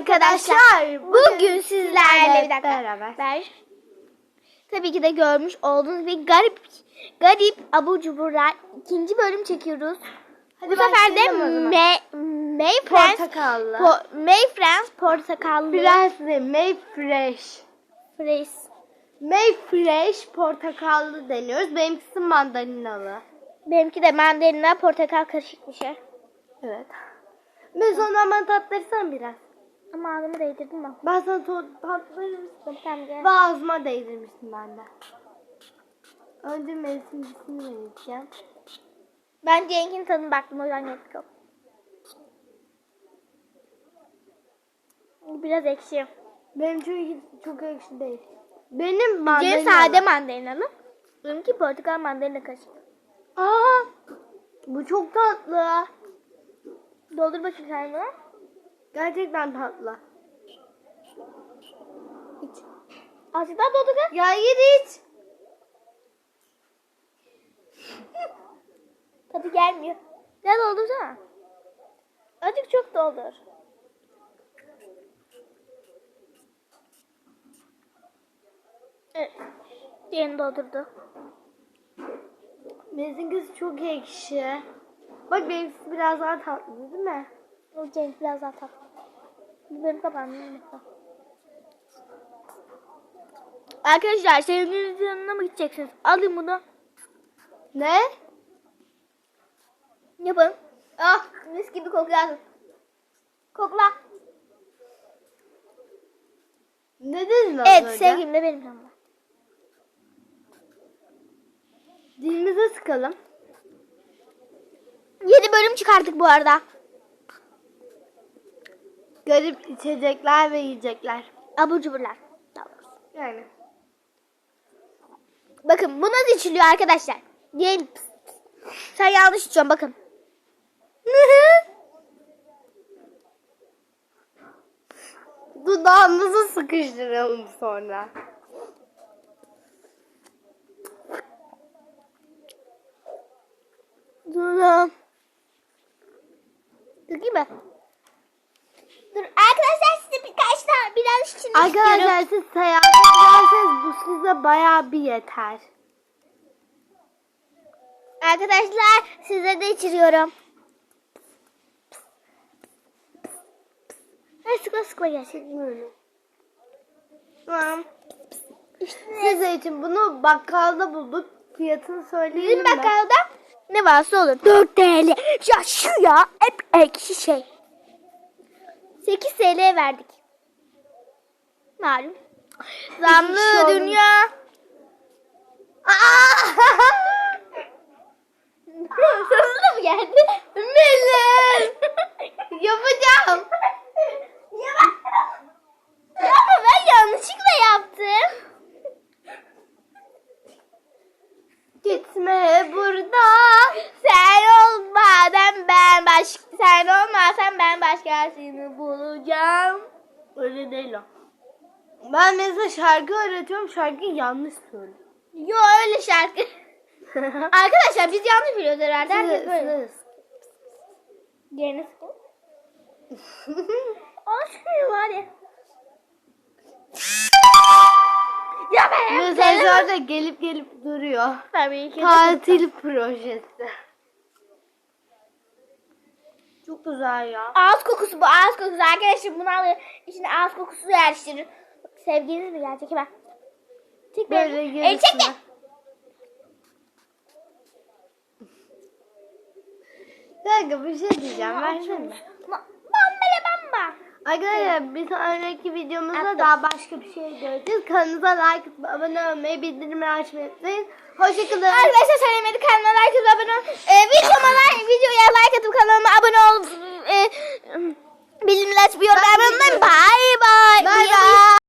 arkadaşlar. Bugün sizlerle bir dakika. beraber. Tabii ki de görmüş olduğunuz bir garip garip abur cuburlar ikinci bölüm çekiyoruz. Hadi Bu sefer de. May, May Friends, Portakallı. po, May Friends portakallı. Prensli Mayfresh. Fresh. Mayfresh portakallı deniyoruz. Benimkisi mandalinalı. Benimki de mandalina portakal karışık bir şey. Evet. Ben sonra hemen tattırsan biraz. Ama ağzımı değdirdim ben. Ben sana tattırır mısın? Tamam gel. Ve ağzıma değdirmişsin benden. Önce mevsimcisini vereceğim. Ben Cenk'in tadına baktım o yüzden gerek yok. Biraz ekşi. Benim çünkü çok ekşi değil. Benim Cenk mandalinalı. sade mandalinalı. Benimki portakal mandalina karışık. Aa, bu çok tatlı. Doldur bakayım bunu. Gerçekten tatlı. İç. Azıcık daha doldur kız. Ya hayır iç. Tadı gelmiyor. Ne doldursana. Azıcık çok doldur. Evet. Diğerini doldurdu. Benimkisi çok ekşi. Bak benimkisi biraz daha tatlı değil mi? O Cenk biraz daha tatlı. Bu benim kapandım. Arkadaşlar sevgilinizin yanına mı gideceksiniz? Alın bunu. Ne? Yapın. Ah mis gibi kokuyor. Kokla. Ne dedin az Evet önce? sevgilim de benim yanımda. Dilimize sıkalım. Yeni bölüm çıkarttık bu arada. Garip içecekler ve yiyecekler. Abur cuburlar. Yani. Bakın bu nasıl içiliyor arkadaşlar? Diyelim. Sen yanlış içiyorsun bakın. Dudağımızı sıkıştıralım sonra. Dur. Dur mi? Arkadaşlar biraz istiyorum. Arkadaşlar siz seyahat ederseniz bu size bayağı bir yeter. Arkadaşlar size de içiriyorum. Ay sıkma sıkma gerçekten. Tamam. Size için bunu bakkalda bulduk. Fiyatını söyleyelim Bizim bakkalda ne varsa olur. 4 TL. Ya şu ya hep ekşi şey. 8 TL verdik. Malum. Zamlı şey dünya. Sonunda mı geldi? Melih! Yapacağım. Ama ben yanlışlıkla yaptım. Gitme buradan. Sen olmadan ben başka sen olmasan ben başkasını bulacağım. Öyle değil o. Ben mesela şarkı öğretiyorum. Şarkıyı yanlış söylüyorum. Yo öyle şarkı. Arkadaşlar biz yanlış biliyoruz herhalde. Herkes böyle. Yerine sıkın. Aşkım var ya. Ya ben Mesajlarda gelip gelip duruyor. Tabii ki. Tatil projesi. Çok güzel ya. Ağız kokusu bu ağız kokusu. Arkadaşlar bunu alın. İçine ağız kokusu yerleştirin. Sevgiliniz mi gelecek ben? Böyle beni. yarısına. El çekme. Kanka bir şey diyeceğim. Versene. Bambale bamba. Arkadaşlar bir sonraki videomuzda daha başka bir şey göreceğiz. Kanalımıza like atıp abone olmayı, bildirimleri açmayı unutmayın. Hoşçakalın. Arkadaşlar söylemedi kanalıma like atıp abone ol. Ee, videoma like, videoya like atıp kanalıma abone ol. Ee, bildirimleri açmayı unutmayın. Bye